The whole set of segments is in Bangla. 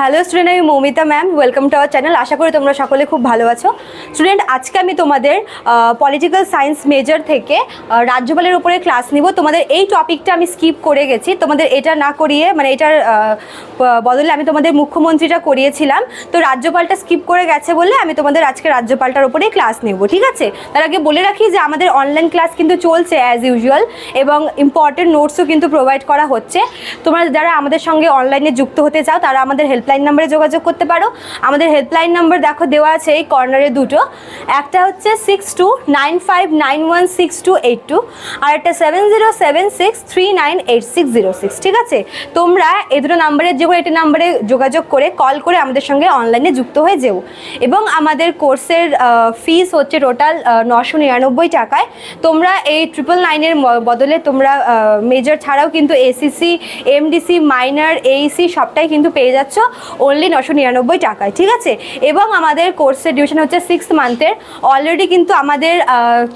হ্যালো স্টুডেন্ট আমি Moumita ma'am welcome to our channel আশা করি তোমরা সকলে খুব ভালো আছো। স্টুডেন্ট আজকে আমি তোমাদের পলিটিক্যাল সায়েন্স মেজর থেকে রাজ্যপালের উপরে ক্লাস নিব। তোমাদের এই টপিকটা আমি স্কিপ করে গেছি। তোমাদের এটা না করিয়ে মানে এটার বদলে আমি তোমাদের মুখ্যমন্ত্রীটা করিয়েছিলাম। তো রাজ্যপালটা স্কিপ করে গেছে বলে আমি তোমাদের আজকে রাজ্যপালটার উপরেই ক্লাস নেব, ঠিক আছে? তার আগে বলে রাখি যে আমাদের অনলাইন ক্লাস কিন্তু চলছে অ্যাজ ইউজুয়াল এবং ইম্পর্টেন্ট নোটসও কিন্তু প্রোভাইড করা হচ্ছে। তোমরা যারা আমাদের সঙ্গে অনলাইনে যুক্ত হতে চাও, তারা আমাদের হেল্পলাইন নাম্বারে যোগাযোগ করতে পারো। আমাদের হেল্পলাইন নাম্বার দেখো দেওয়া আছে এই কর্নারে দুটো। একটা হচ্ছে six two nine five nine one six two eight two আর একটা seven zero seven six three nine eight six zero six ঠিক আছে? তোমরা এ দুটো নাম্বারের যে একটি নাম্বারে যোগাযোগ করে কল করে আমাদের সঙ্গে অনলাইনে যুক্ত হয়ে যেও। এবং আমাদের কোর্সের ফিস হচ্ছে টোটাল নশো নিরানব্বই টাকায়। তোমরা এই ট্রিপল নাইনের বদলে তোমরা মেজর ছাড়াও কিন্তু এসিসি এমডিসি মাইনার এইসি সবটাই কিন্তু পেয়ে যাচ্ছ। অনলি নশো নিরানব্বই টাকায়, ঠিক আছে? এবং আমাদের কোর্সের ডিউরেশন হচ্ছে সিক্স মান্থের অলরেডি কিন্তু আমাদের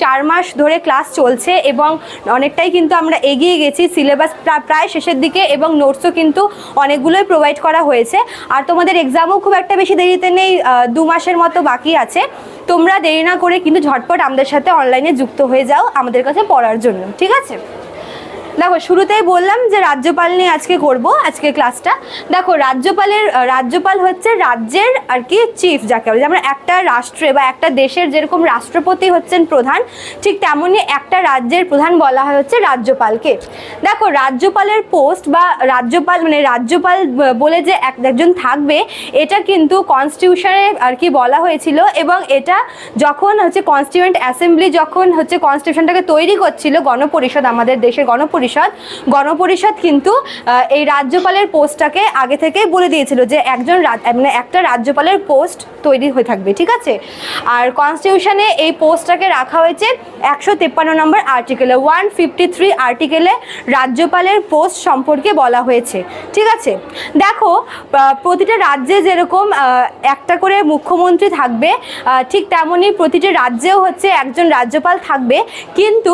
চার মাস ধরে ক্লাস চলছে এবং অনেকটাই কিন্তু আমরা এগিয়ে গেছি সিলেবাস প্রায় শেষের দিকে এবং নোটসও কিন্তু অনেকগুলোই প্রোভাইড করা হয়েছে। আর তোমাদের এক্সামও খুব একটা বেশি দেরিতে নেই দু মাসের মতো বাকি আছে। তোমরা দেরি না করে কিন্তু ঝটপট আমাদের সাথে অনলাইনে যুক্ত হয়ে যাও আমাদের কাছে পড়ার জন্য, ঠিক আছে? দেখো, শুরুতেই বললাম যে রাজ্যপাল নিয়ে আজকে করব, আজকে ক্লাসটা দেখো, রাজ্যপালের রাজ্যপাল হচ্ছে রাজ্যের আর কি চিফ যাকে বলে। যেমন একটা রাষ্ট্রে বা একটা দেশের যেরকম রাষ্ট্রপতি হচ্ছেন প্রধান, ঠিক তেমনই একটা রাজ্যের প্রধান বলা হয় হচ্ছে রাজ্যপালকে। দেখো, রাজ্যপালের পোস্ট বা রাজ্যপাল মানে রাজ্যপাল বলে যে এক- একজন থাকবে, এটা কিন্তু কনস্টিটিউশনে আর কি বলা হয়েছিল এবং এটা যখন হচ্ছে কনস্টিটিউয়েন্ট অ্যাসেম্বলি যখন হচ্ছে কনস্টিটিউশনটাকে তৈরি করছিল গণপরিষদ, আমাদের দেশের গণপরিষদ গণপরিষদ। কিন্তু এই রাজ্যপালের পোস্টটাকে আগে থেকেই বলে দিয়েছিল যে একজন মানে একটা রাজ্যপালের পোস্ট তৈরি হয়ে থাকবে, ঠিক আছে? আর কনস্টিটিউশনে এই পোস্টটাকে রাখা হয়েছে একশো তেপ্পান্ন নম্বর আর্টিকেলে, ওয়ান ফিফটি থ্রি আর্টিকেলে রাজ্যপালের পোস্ট সম্পর্কে বলা হয়েছে, ঠিক আছে? দেখো প্রতিটা রাজ্যে যেরকম একটা করে মুখ্যমন্ত্রী থাকবে ঠিক তেমনই প্রতিটি রাজ্যেও হচ্ছে একজন রাজ্যপাল থাকবে, কিন্তু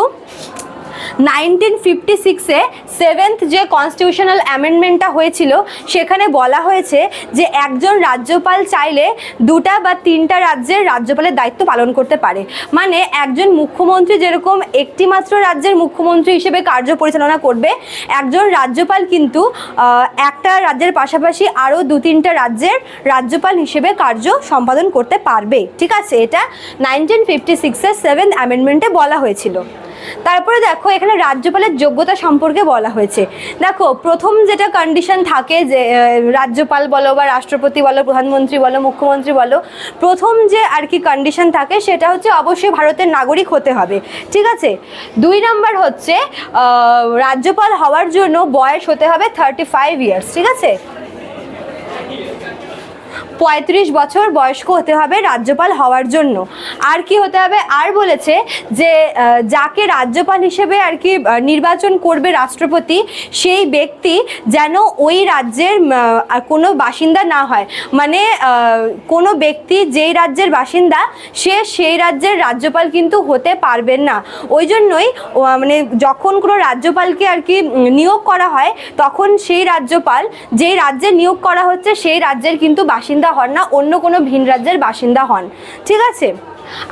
নাইনটিন ফিফটি সিক্সে সেভেন্থ যে কনস্টিটিউশনাল অ্যামেন্ডমেন্টটা হয়েছিল, সেখানে বলা হয়েছে যে একজন রাজ্যপাল চাইলে দুটা বা তিনটা রাজ্যের রাজ্যপালের দায়িত্ব পালন করতে পারে। মানে একজন মুখ্যমন্ত্রী যেরকম একটি মাত্র রাজ্যের মুখ্যমন্ত্রী হিসেবে কার্য পরিচালনা করবে, একজন রাজ্যপাল কিন্তু একটা রাজ্যের পাশাপাশি আরও দু তিনটা রাজ্যের রাজ্যপাল হিসেবে কার্য সম্পাদন করতে পারবে। ঠিক আছে, এটা নাইনটিন ফিফটি সিক্সের সেভেন্থ অ্যামেন্ডমেন্টে বলা হয়েছিল। তারপরে দেখো, এখানে রাজ্যপালের যোগ্যতা সম্পর্কে বলা হয়েছে। দেখো, প্রথম যেটা কন্ডিশন থাকে যে রাজ্যপাল বলো বা রাষ্ট্রপতি বলো, প্রধানমন্ত্রী বলো, মুখ্যমন্ত্রী বলো, প্রথম যে আর কি কন্ডিশন থাকে সেটা হচ্ছে অবশ্যই ভারতের নাগরিক হতে হবে। ঠিক আছে? দুই নাম্বার হচ্ছে রাজ্যপাল হওয়ার জন্য বয়স হতে হবে থার্টি ফাইভ ইয়ার্স ঠিক আছে? পঁয়ত্রিশ বছর বয়স্ক হতে হবে রাজ্যপাল হওয়ার জন্য। আর কি হতে হবে? আর বলেছে যে যাকে রাজ্যপাল হিসেবে আর কি নির্বাচন করবে রাষ্ট্রপতি, সেই ব্যক্তি যেন ওই রাজ্যের কোনো বাসিন্দা না হয়। মানে কোনো ব্যক্তি যেই রাজ্যের বাসিন্দা, সে সেই রাজ্যের রাজ্যপাল কিন্তু হতে পারবেন না। ওই জন্যই মানে যখন কোনো রাজ্যপালকে আর কি নিয়োগ করা হয়, তখন সেই রাজ্যপাল, যেই রাজ্যে নিয়োগ করা হচ্ছে, সেই রাজ্যের কিন্তু বাসিন্দা হন না, অন্য কোনো ভিন রাজ্যের বাসিন্দা হন। ঠিক আছে?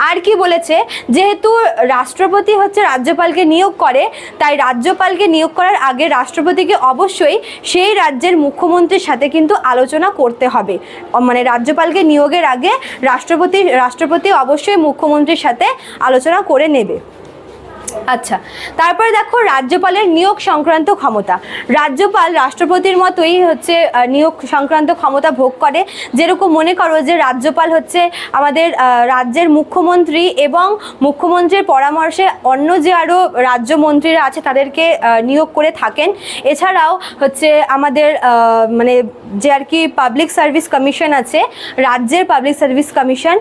আর কি বলেছে? যেহেতু রাষ্ট্রপতি হচ্ছে রাজ্যপালকে নিয়োগ করে, তাই রাজ্যপালকে নিয়োগ করার আগে রাষ্ট্রপতিকে অবশ্যই সেই রাজ্যের মুখ্যমন্ত্রীর সাথে কিন্তু আলোচনা করতে হবে। মানে রাজ্যপালকে নিয়োগের আগে রাষ্ট্রপতি রাষ্ট্রপতি অবশ্যই মুখ্যমন্ত্রীর সাথে আলোচনা করে নেবে। আচ্ছা তারপরে দেখো রাজ্যপালের নিয়োগ সংক্রান্ত ক্ষমতা। রাজ্যপাল রাষ্ট্রপতির মতোই হচ্ছে নিয়োগ সংক্রান্ত ক্ষমতা ভোগ করে। যেরকম মনে করো যে রাজ্যপাল হচ্ছে আমাদের রাজ্যের মুখ্যমন্ত্রী এবং মুখ্যমন্ত্রীর পরামর্শে অন্য যে আরও রাজ্যমন্ত্রীরা আছে তাদেরকে নিয়োগ করে থাকেন। এছাড়াও হচ্ছে আমাদের মানে যে আর কি পাবলিক সার্ভিস কমিশন আছে, রাজ্যের পাবলিক সার্ভিস কমিশন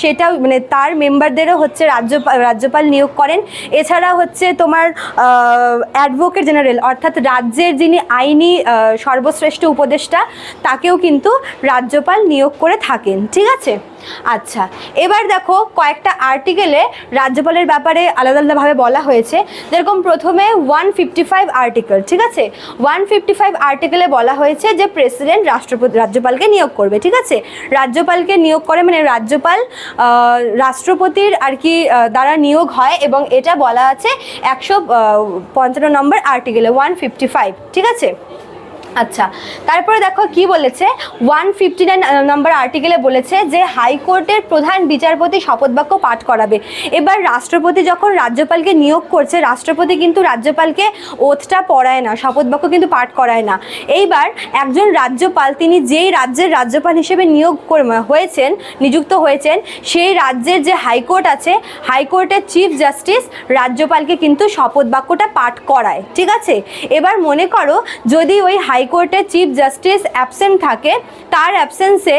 সেটাও মানে তার মেম্বারদেরও হচ্ছে রাজ্যপাল রাজ্যপাল নিয়োগ করেন। এছাড়া হচ্ছে তোমার অ্যাডভোকেট জেনারেল অর্থাৎ রাজ্যের যিনি আইনি সর্বশ্রেষ্ঠ উপদেষ্টা, তাকেও কিন্তু রাজ্যপাল নিয়োগ করে থাকেন, ঠিক আছে? আচ্ছা এবার দেখো কয়েকটা আর্টিকেলে রাজ্যপালের ব্যাপারে আলাদা আলাদাভাবে বলা হয়েছে। যেরকম প্রথমে ওয়ান ফিফটি ফাইভ আর্টিকেল ঠিক আছে? ওয়ান ফিফটি ফাইভ আর্টিকেলে বলা হয়েছে যে প্রেসিডেন্ট রাষ্ট্রপতি, রাজ্যপালকে নিয়োগ করবে, ঠিক আছে? রাজ্যপালকে নিয়োগ করে মানে রাজ্যপাল রাষ্ট্রপতির আর কি দ্বারা নিয়োগ হয় এবং এটা বলা আছে একশো পঞ্চান্ন নম্বর আর্টিকেলে ওয়ান ফিফটি ফাইভ ঠিক আছে? আচ্ছা তারপরে দেখো কি বলেছে? ওয়ান ফিফটি নাইন নম্বর আর্টিকেলে বলেছে যে হাইকোর্টের প্রধান বিচারপতি শপথ বাক্য পাঠ করাবে। এবার রাষ্ট্রপতি যখন রাজ্যপালকে নিয়োগ করছে, রাষ্ট্রপতি কিন্তু রাজ্যপালকে ওথটা পড়ায় না, শপথ বাক্য কিন্তু পাঠ করায় না। এইবার একজন রাজ্যপাল, তিনি যেই রাজ্যের রাজ্যপাল হিসেবে নিয়োগ হয়েছেন, নিযুক্ত হয়েছেন, সেই রাজ্যের যে হাইকোর্ট আছে, হাইকোর্টের চিফ জাস্টিস রাজ্যপালকে কিন্তু শপথ বাক্যটা পাঠ করায়। ঠিক আছে? এবার মনে করো, যদি ওই হাইকোর্টের চিফ জাস্টিস অ্যাবসেন্ট থাকে, তার অ্যাবসেন্সে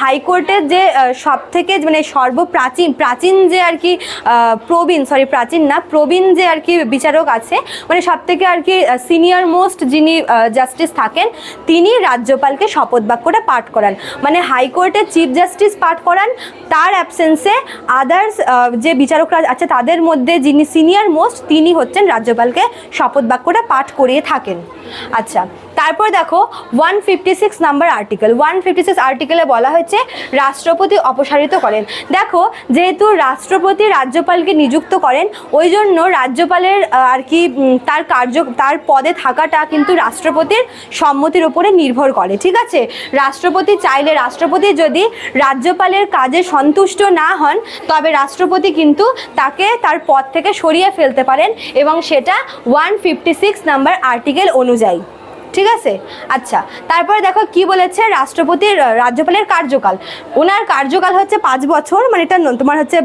হাইকোর্টের যে সব থেকে মানে সর্বপ্রাচীন, প্রাচীন যে আর কি প্রবীণ সরি প্রাচীন না, প্রবীণ যে আর কি বিচারক আছে মানে সব থেকে আর কি সিনিয়র মোস্ট যিনি জাস্টিস থাকেন, তিনি রাজ্যপালকে শপথ বাক্যটা পাঠ করান। মানে হাইকোর্টের চিফ জাস্টিস পাঠ করান, তার অ্যাবসেন্সে আদার্স যে বিচারকরা আছে, তাদের মধ্যে যিনি সিনিয়র মোস্ট তিনি হচ্ছেন রাজ্যপালকে শপথ বাক্যটা পাঠ করিয়ে থাকেন। আচ্ছা তারপর দেখো one fifty six number article one fifty six আর্টিকেলে বলা হয়েছে, রাষ্ট্রপতি অপসারিত করেন। দেখো, যেহেতু রাষ্ট্রপতি রাজ্যপালকে নিযুক্ত করেন, ওই জন্য রাজ্যপালের আর কি তার কার্য, তার পদে থাকাটা কিন্তু রাষ্ট্রপতির সম্মতির উপরে নির্ভর করে, ঠিক আছে? রাষ্ট্রপতি চাইলে, রাষ্ট্রপতি যদি রাজ্যপালের কাজে সন্তুষ্ট না হন, তবে রাষ্ট্রপতি কিন্তু তাকে তার পদ থেকে সরিয়ে ফেলতে পারেন এবং সেটা one fifty six number article অনুযায়ী। ঠিক আছে? আচ্ছা তারপরে দেখো কি বলেছে রাষ্ট্রপতির রাজ্যপালের কার্যকাল। ওনার কার্যকাল হচ্ছে পাঁচ বছর মানে এটা তোমার হচ্ছে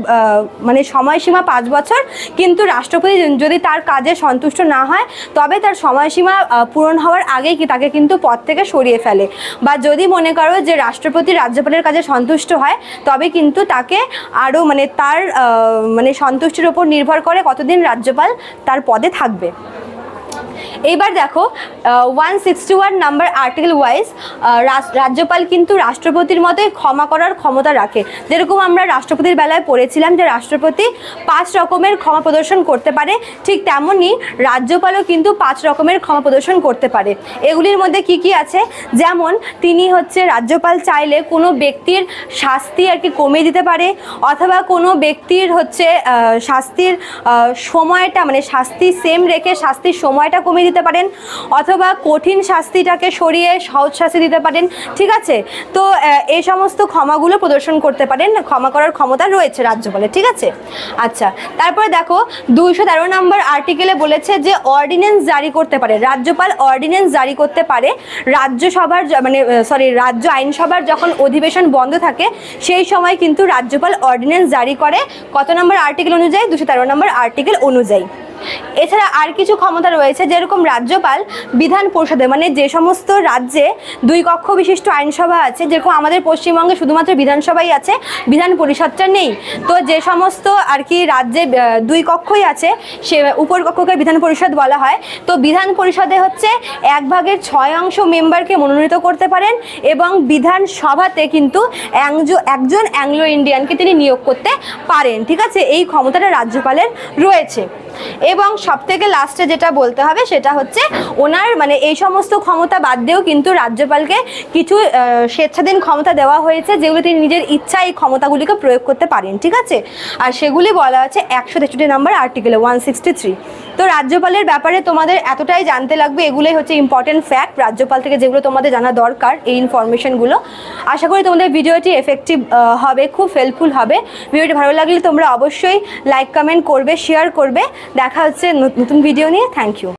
মানে সময়সীমা পাঁচ বছর। কিন্তু রাষ্ট্রপতি যদি তার কাজে সন্তুষ্ট না হয়, তবে তার সময়সীমা পূরণ হওয়ার আগেই কি তাকে কিন্তু পদ থেকে সরিয়ে ফেলে। বা যদি মনে করো যে রাষ্ট্রপতি রাজ্যপালের কাজে সন্তুষ্ট হয়, তবে কিন্তু তাকে আরও মানে তার মানে সন্তুষ্টির ওপর নির্ভর করে কতদিন রাজ্যপাল তার পদে থাকবে। এইবার দেখো one sixty one number article wise রাজ্যপাল কিন্তু রাষ্ট্রপতির মতোই ক্ষমা করার ক্ষমতা রাখে। যেরকম আমরা রাষ্ট্রপতির বেলায় পড়েছিলাম যে রাষ্ট্রপতি পাঁচ রকমের ক্ষমা প্রদর্শন করতে পারে, ঠিক তেমনই রাজ্যপালও কিন্তু পাঁচ রকমের ক্ষমা প্রদর্শন করতে পারে। এগুলির মধ্যে কি কি আছে? যেমন, তিনি হচ্ছে রাজ্যপাল চাইলে কোনো ব্যক্তির শাস্তি আর কি কমিয়ে দিতে পারে, অথবা কোনো ব্যক্তির হচ্ছে শাস্তির সময়টা মানে শাস্তি সেম রেখে শাস্তির সময়টা কমিয়ে দিতে পারেন, অথবা কঠিন শাস্তিটাকে সরিয়ে সহজ শাস্তি দিতে পারেন, ঠিক আছে? তো এই সমস্ত ক্ষমাগুলো প্রদর্শন করতে পারেন, ক্ষমা করার ক্ষমতা রয়েছে রাজ্যপালের, ঠিক আছে? আচ্ছা তারপরে দেখো, দুইশো তেরো নম্বর আর্টিকেলে বলেছে যে অর্ডিন্যান্স জারি করতে পারে, রাজ্যপাল অর্ডিন্যান্স জারি করতে পারে, রাজ্যসভার মানে সরি রাজ্য আইনসভার যখন অধিবেশন বন্ধ থাকে, সেই সময় কিন্তু রাজ্যপাল অর্ডিন্যান্স জারি করে, কত নম্বর আর্টিকেল অনুযায়ী? দুশো তেরো নম্বর আর্টিকেল অনুযায়ী। এছাড়া আর কিছু ক্ষমতা রয়েছে যেরকম রাজ্যপাল, বিধান পরিষদে মানে যে সমস্ত রাজ্যে দুই কক্ষ বিশিষ্ট আইনসভা আছে, যেরকম আমাদের পশ্চিমবঙ্গে শুধুমাত্র বিধানসভাই আছে, বিধান পরিষদটা নেই। তো যে সমস্ত আর কি রাজ্যে দুই কক্ষই আছে, সে উপর কক্ষকে বিধান পরিষদ বলা হয়। তো বিধান পরিষদে হচ্ছে এক ভাগের ছয় অংশ মেম্বারকে মনোনীত করতে পারেন এবং বিধানসভাতে কিন্তু একজ- একজন অ্যাংলো ইন্ডিয়ানকে তিনি নিয়োগ করতে পারেন। ঠিক আছে? এই ক্ষমতাটা রাজ্যপালের রয়েছে। এবং সব থেকে লাস্টে যেটা বলতে হবে সেটা হচ্ছে ওনার মানে এই সমস্ত ক্ষমতা বাদ দিয়েও কিন্তু রাজ্যপালকে কিছু স্বেচ্ছাধীন ক্ষমতা দেওয়া হয়েছে যেগুলো তিনি নিজের ইচ্ছা এই ক্ষমতাগুলিকে প্রয়োগ করতে পারেন, ঠিক আছে? আর সেগুলি বলা আছে একশো তেষট্টি নম্বর আর্টিকেলে ওয়ান সিক্সটি থ্রি তো রাজ্যপালের ব্যাপারে তোমাদের এতটাই জানতে লাগবে, এগুলোই হচ্ছে ইম্পর্টেন্ট ফ্যাক্ট রাজ্যপাল থেকে যেগুলো তোমাদের জানা দরকার, এই ইনফরমেশনগুলো আশা করি তোমাদের ভিডিওটি এফেক্টিভ হবে, খুব হেল্পফুল হবে। ভিডিওটি ভালো লাগলে তোমরা অবশ্যই লাইক কমেন্ট করবে শেয়ার করবে। দেখা হচ্ছে নতুন ভিডিও নিয়ে। Thank you